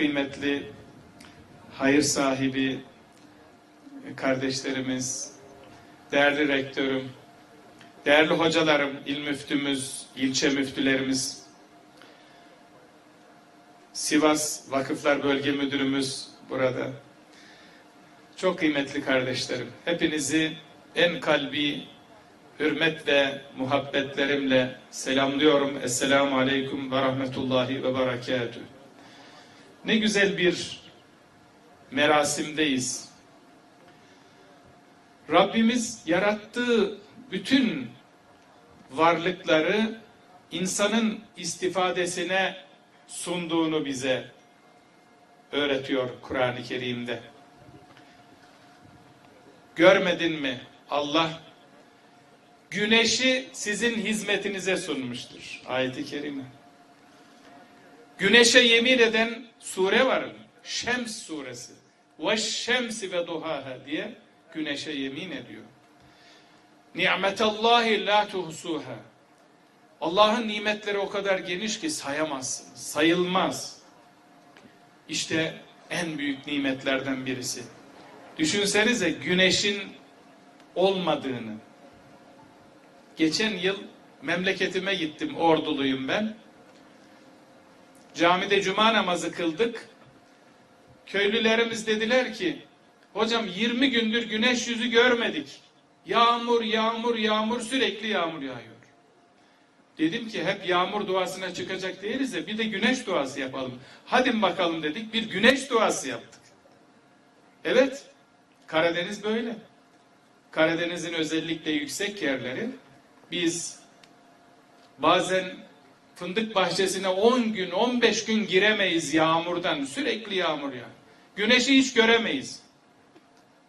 kıymetli hayır sahibi kardeşlerimiz, değerli rektörüm, değerli hocalarım, il müftümüz, ilçe müftülerimiz, Sivas Vakıflar Bölge Müdürümüz burada. Çok kıymetli kardeşlerim, hepinizi en kalbi hürmet ve muhabbetlerimle selamlıyorum. Esselamu Aleyküm ve Rahmetullahi ve Berekatühü. Ne güzel bir merasimdeyiz. Rabbimiz yarattığı bütün varlıkları insanın istifadesine sunduğunu bize öğretiyor Kur'an-ı Kerim'de. Görmedin mi? Allah güneşi sizin hizmetinize sunmuştur. Ayet-i Kerime. Güneşe yemin eden sure var. Şems suresi. Ve şemsi ve duhaha diye güneşe yemin ediyor. Ni'metallahi la tuhsuha. Allah'ın nimetleri o kadar geniş ki sayamazsınız. Sayılmaz. İşte en büyük nimetlerden birisi. Düşünsenize güneşin olmadığını. Geçen yıl memleketime gittim. Orduluyum ben. Camide cuma namazı kıldık. Köylülerimiz dediler ki hocam 20 gündür güneş yüzü görmedik. Yağmur, yağmur, yağmur sürekli yağmur yağıyor. Dedim ki hep yağmur duasına çıkacak değiliz de bir de güneş duası yapalım. Hadi bakalım dedik bir güneş duası yaptık. Evet Karadeniz böyle. Karadeniz'in özellikle yüksek yerleri biz bazen fındık bahçesine 10 gün 15 gün giremeyiz yağmurdan sürekli yağmur ya. Güneşi hiç göremeyiz.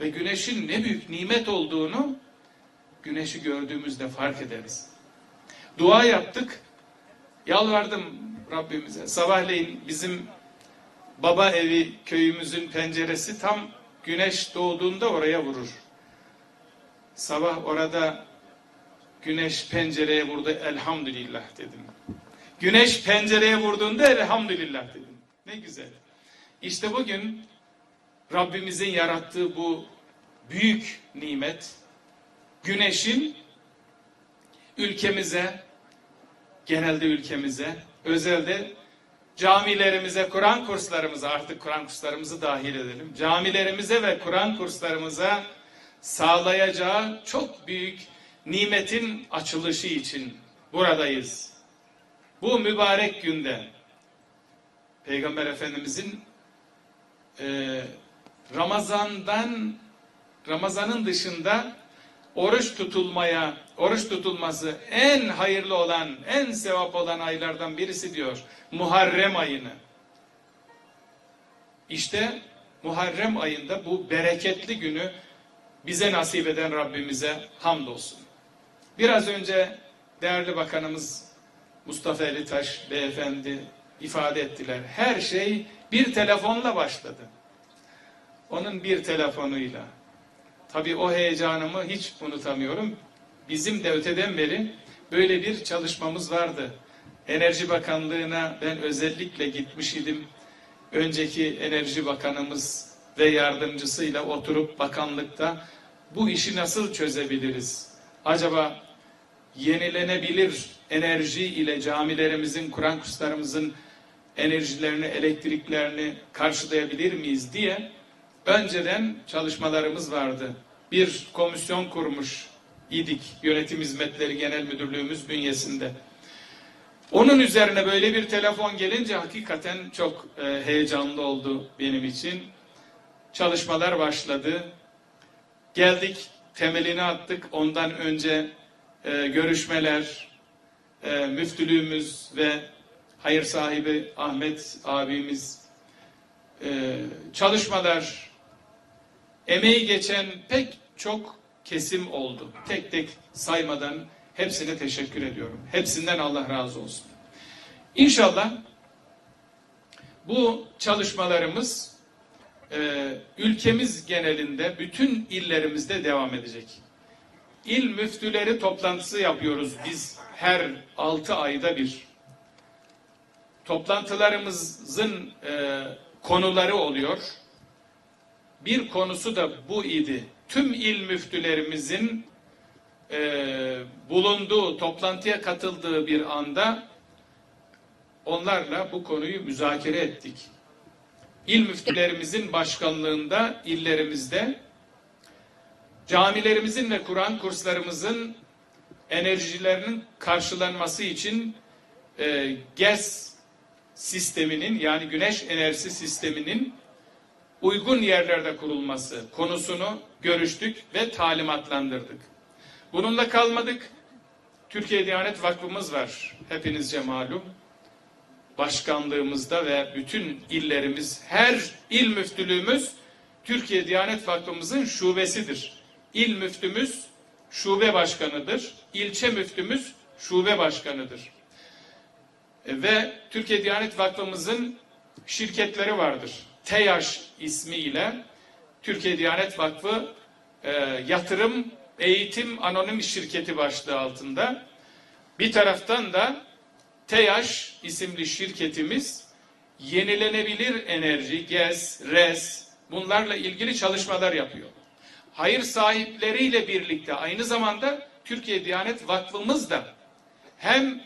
Ve güneşin ne büyük nimet olduğunu güneşi gördüğümüzde fark ederiz. Dua yaptık. Yalvardım Rabbimize. Sabahleyin bizim baba evi köyümüzün penceresi tam güneş doğduğunda oraya vurur. Sabah orada güneş pencereye vurdu elhamdülillah dedim. Güneş pencereye vurduğunda elhamdülillah dedim. Ne güzel. İşte bugün Rabbimizin yarattığı bu büyük nimet güneşin ülkemize genelde ülkemize özelde camilerimize, Kur'an kurslarımıza artık Kur'an kurslarımızı dahil edelim. Camilerimize ve Kur'an kurslarımıza sağlayacağı çok büyük nimetin açılışı için buradayız. Bu mübarek günde Peygamber Efendimizin e, Ramazan'dan Ramazan'ın dışında oruç tutulmaya, oruç tutulması en hayırlı olan, en sevap olan aylardan birisi diyor. Muharrem ayını. İşte Muharrem ayında bu bereketli günü bize nasip eden Rabbimize hamdolsun. Biraz önce değerli bakanımız Mustafa Elitaş beyefendi ifade ettiler. Her şey bir telefonla başladı. Onun bir telefonuyla. Tabii o heyecanımı hiç unutamıyorum. Bizim de öteden beri böyle bir çalışmamız vardı. Enerji Bakanlığı'na ben özellikle gitmiş idim. Önceki Enerji Bakanımız ve yardımcısıyla oturup bakanlıkta bu işi nasıl çözebiliriz? Acaba yenilenebilir enerji ile camilerimizin, Kur'an kurslarımızın enerjilerini, elektriklerini karşılayabilir miyiz diye önceden çalışmalarımız vardı. Bir komisyon kurmuş idik yönetim hizmetleri genel müdürlüğümüz bünyesinde. Onun üzerine böyle bir telefon gelince hakikaten çok e, heyecanlı oldu benim için. Çalışmalar başladı. Geldik, temelini attık. Ondan önce e, görüşmeler, e, müftülüğümüz ve hayır sahibi Ahmet abimiz e, çalışmalar, emeği geçen pek çok kesim oldu. Tek tek saymadan hepsine teşekkür ediyorum. Hepsinden Allah razı olsun. İnşallah bu çalışmalarımız e, ülkemiz genelinde bütün illerimizde devam edecek. İl müftüleri toplantısı yapıyoruz biz her altı ayda bir. Toplantılarımızın e, konuları oluyor. Bir konusu da bu idi. Tüm il müftülerimizin e, bulunduğu, toplantıya katıldığı bir anda onlarla bu konuyu müzakere ettik. İl müftülerimizin başkanlığında illerimizde camilerimizin ve Kur'an kurslarımızın enerjilerinin karşılanması için e, GES sisteminin yani güneş enerjisi sisteminin uygun yerlerde kurulması konusunu görüştük ve talimatlandırdık. Bununla kalmadık. Türkiye Diyanet Vakfımız var. Hepinizce malum. Başkanlığımızda ve bütün illerimiz, her il müftülüğümüz Türkiye Diyanet Vakfımızın şubesidir. İl müftümüz şube başkanıdır. İlçe müftümüz şube başkanıdır. E, Ve Türkiye Diyanet Vakfımızın şirketleri vardır. TEYAŞ ismiyle Türkiye Diyanet Vakfı e, Yatırım Eğitim Anonim Şirketi başlığı altında. Bir taraftan da TEYAŞ isimli şirketimiz yenilenebilir enerji, GES, RES bunlarla ilgili çalışmalar yapıyor. Hayır sahipleriyle birlikte aynı zamanda Türkiye Diyanet Vakfımız da hem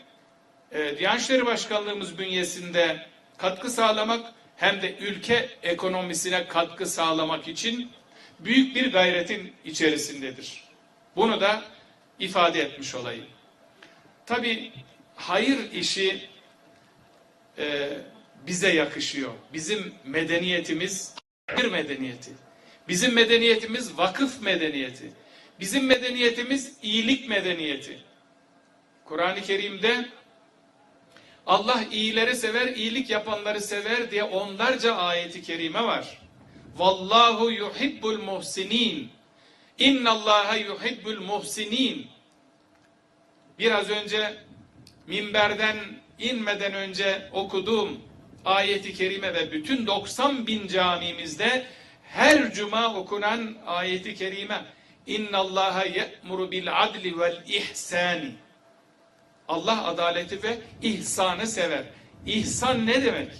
e, Diyanet İşleri Başkanlığımız bünyesinde katkı sağlamak hem de ülke ekonomisine katkı sağlamak için büyük bir gayretin içerisindedir. Bunu da ifade etmiş olayım. Tabi hayır işi e, bize yakışıyor. Bizim medeniyetimiz bir medeniyeti. Bizim medeniyetimiz vakıf medeniyeti. Bizim medeniyetimiz iyilik medeniyeti. Kur'an-ı Kerim'de Allah iyileri sever, iyilik yapanları sever diye onlarca ayeti kerime var. Vallahu yuhibbul muhsinin. İnnallaha yuhibbul muhsinin. Biraz önce minberden inmeden önce okuduğum ayeti kerime ve bütün 90 bin camimizde her cuma okunan ayeti kerime İnna Allaha ye'muru bil adli vel ihsani. Allah adaleti ve ihsanı sever. İhsan ne demek?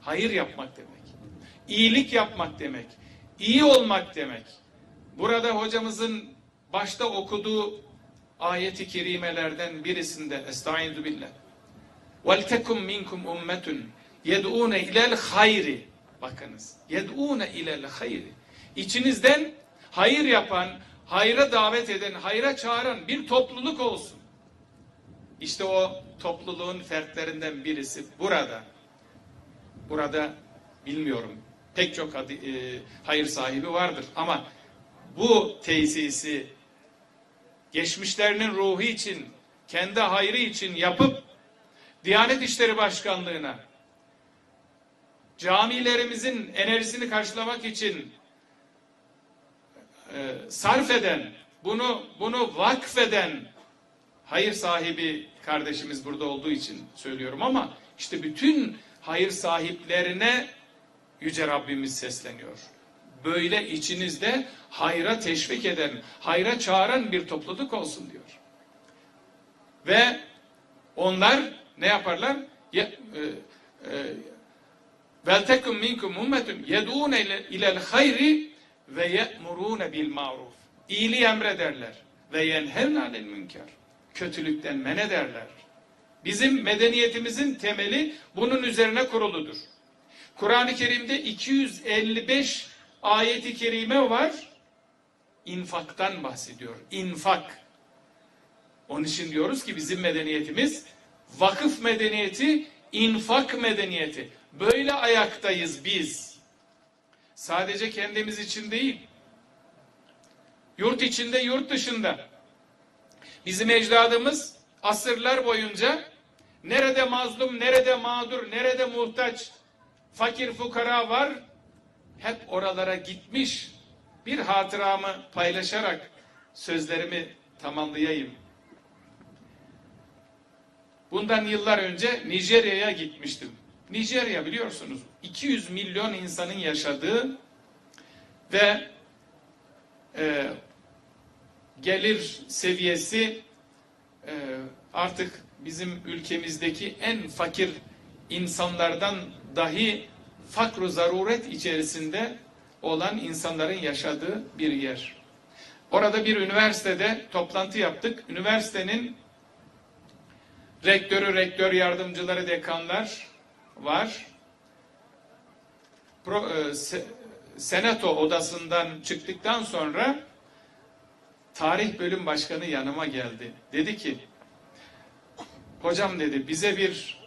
Hayır yapmak demek. İyilik yapmak demek. İyi olmak demek. Burada hocamızın başta okuduğu ayeti kerimelerden birisinde Estaizu billah. Vel tekum minkum ummetun yed'une ilel hayri Bakınız. Yed'ûne ilel hayri. İçinizden hayır yapan, hayra davet eden, hayra çağıran bir topluluk olsun. İşte o topluluğun fertlerinden birisi burada. Burada bilmiyorum. Pek çok adı, e, hayır sahibi vardır ama bu tesisi geçmişlerinin ruhu için, kendi hayrı için yapıp Diyanet İşleri Başkanlığı'na camilerimizin enerjisini karşılamak için e, sarf eden, bunu bunu vakfeden hayır sahibi kardeşimiz burada olduğu için söylüyorum ama işte bütün hayır sahiplerine Yüce Rabbimiz sesleniyor. Böyle içinizde hayra teşvik eden, hayra çağıran bir topluluk olsun diyor. Ve onlar ne yaparlar? Vel tekum minkum ummetun yed'un ilel hayri ve ye'murun bil ma'ruf. İyiliği emrederler ve yenhevne anil münker. Kötülükten men ederler. Bizim medeniyetimizin temeli bunun üzerine kuruludur. Kur'an-ı Kerim'de 255 ayeti kerime var. İnfaktan bahsediyor. İnfak. Onun için diyoruz ki bizim medeniyetimiz vakıf medeniyeti, infak medeniyeti. Böyle ayaktayız biz. Sadece kendimiz için değil. Yurt içinde, yurt dışında. Bizim ecdadımız asırlar boyunca nerede mazlum, nerede mağdur, nerede muhtaç, fakir fukara var. Hep oralara gitmiş. Bir hatıramı paylaşarak sözlerimi tamamlayayım. Bundan yıllar önce Nijerya'ya gitmiştim. Nijerya biliyorsunuz 200 milyon insanın yaşadığı ve e, gelir seviyesi e, artık bizim ülkemizdeki en fakir insanlardan dahi fakru zaruret içerisinde olan insanların yaşadığı bir yer. Orada bir üniversitede toplantı yaptık. Üniversitenin rektörü, rektör yardımcıları, dekanlar var. Pro, e, se- senato odasından çıktıktan sonra tarih bölüm başkanı yanıma geldi. Dedi ki, hocam dedi bize bir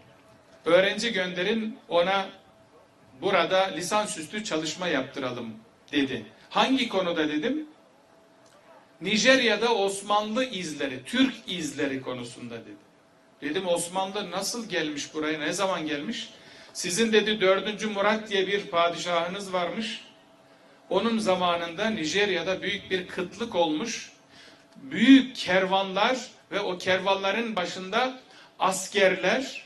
öğrenci gönderin ona burada lisansüstü çalışma yaptıralım dedi. Hangi konuda dedim? Nijerya'da Osmanlı izleri, Türk izleri konusunda dedi. Dedim Osmanlı nasıl gelmiş buraya, ne zaman gelmiş? Sizin dedi 4. Murat diye bir padişahınız varmış. Onun zamanında Nijerya'da büyük bir kıtlık olmuş. Büyük kervanlar ve o kervanların başında askerler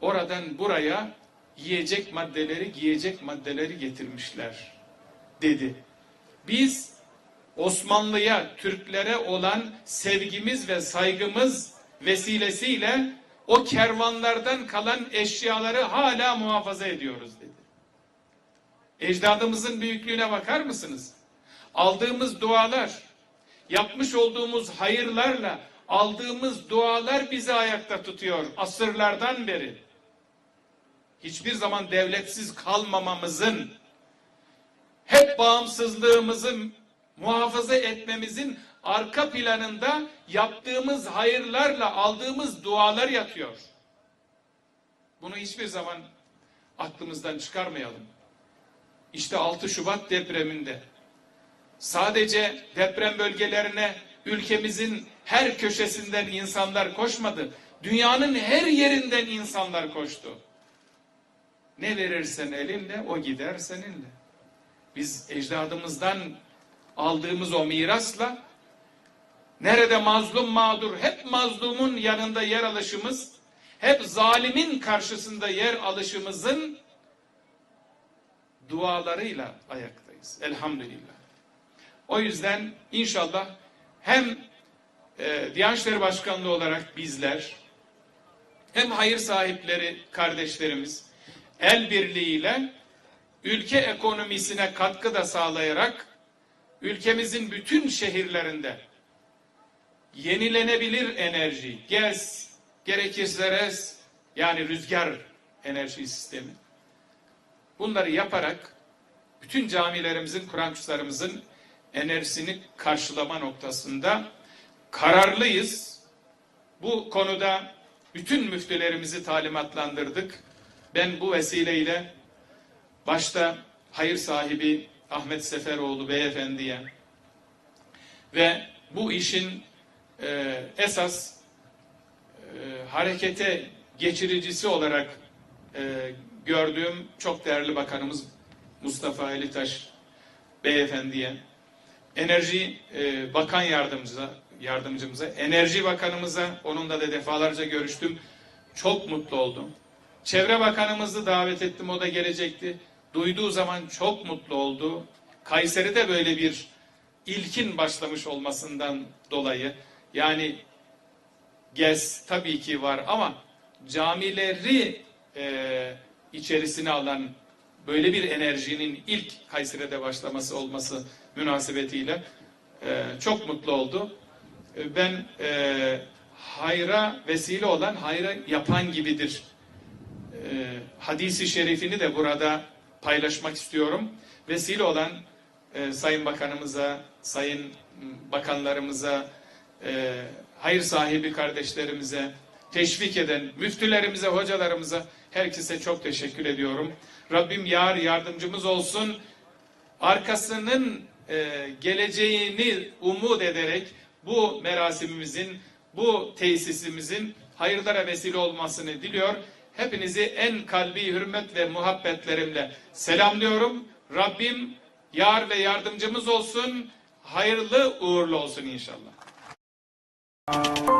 oradan buraya yiyecek maddeleri, giyecek maddeleri getirmişler dedi. Biz Osmanlı'ya, Türklere olan sevgimiz ve saygımız vesilesiyle o kervanlardan kalan eşyaları hala muhafaza ediyoruz dedi. Ecdadımızın büyüklüğüne bakar mısınız? Aldığımız dualar, yapmış olduğumuz hayırlarla aldığımız dualar bizi ayakta tutuyor asırlardan beri. Hiçbir zaman devletsiz kalmamamızın, hep bağımsızlığımızı muhafaza etmemizin arka planında yaptığımız hayırlarla aldığımız dualar yatıyor. Bunu hiçbir zaman aklımızdan çıkarmayalım. İşte 6 Şubat depreminde sadece deprem bölgelerine ülkemizin her köşesinden insanlar koşmadı. Dünyanın her yerinden insanlar koştu. Ne verirsen elinle o gider seninle. Biz ecdadımızdan aldığımız o mirasla nerede mazlum mağdur hep mazlumun yanında yer alışımız hep zalimin karşısında yer alışımızın dualarıyla ayaktayız. Elhamdülillah. O yüzden inşallah hem e, Diyanet İşleri Başkanlığı olarak bizler hem hayır sahipleri kardeşlerimiz el birliğiyle ülke ekonomisine katkı da sağlayarak ülkemizin bütün şehirlerinde yenilenebilir enerji, gaz, gerekirse res, yani rüzgar enerji sistemi. Bunları yaparak bütün camilerimizin, Kur'an kurslarımızın enerjisini karşılama noktasında kararlıyız. Bu konuda bütün müftülerimizi talimatlandırdık. Ben bu vesileyle başta hayır sahibi Ahmet Seferoğlu beyefendiye ve bu işin e, esas e, harekete geçiricisi olarak e, gördüğüm çok değerli bakanımız Mustafa Elitaş beyefendiye, enerji e, bakan yardımcıza, yardımcımıza, enerji bakanımıza, onunla da defalarca görüştüm. Çok mutlu oldum. Çevre bakanımızı davet ettim, o da gelecekti. Duyduğu zaman çok mutlu oldu. Kayseri'de böyle bir ilkin başlamış olmasından dolayı, yani GES tabii ki var ama camileri e, içerisine alan böyle bir enerjinin ilk Kayseri'de başlaması olması münasebetiyle e, çok mutlu oldu. E, ben e, hayra vesile olan hayra yapan gibidir. E, hadisi şerifini de burada paylaşmak istiyorum. Vesile olan e, Sayın Bakanımıza, Sayın Bakanlarımıza, e, hayır sahibi kardeşlerimize, teşvik eden müftülerimize, hocalarımıza, herkese çok teşekkür ediyorum. Rabbim yar yardımcımız olsun. Arkasının e, geleceğini umut ederek bu merasimimizin, bu tesisimizin hayırlara vesile olmasını diliyor. Hepinizi en kalbi hürmet ve muhabbetlerimle selamlıyorum. Rabbim yar ve yardımcımız olsun. Hayırlı uğurlu olsun inşallah. you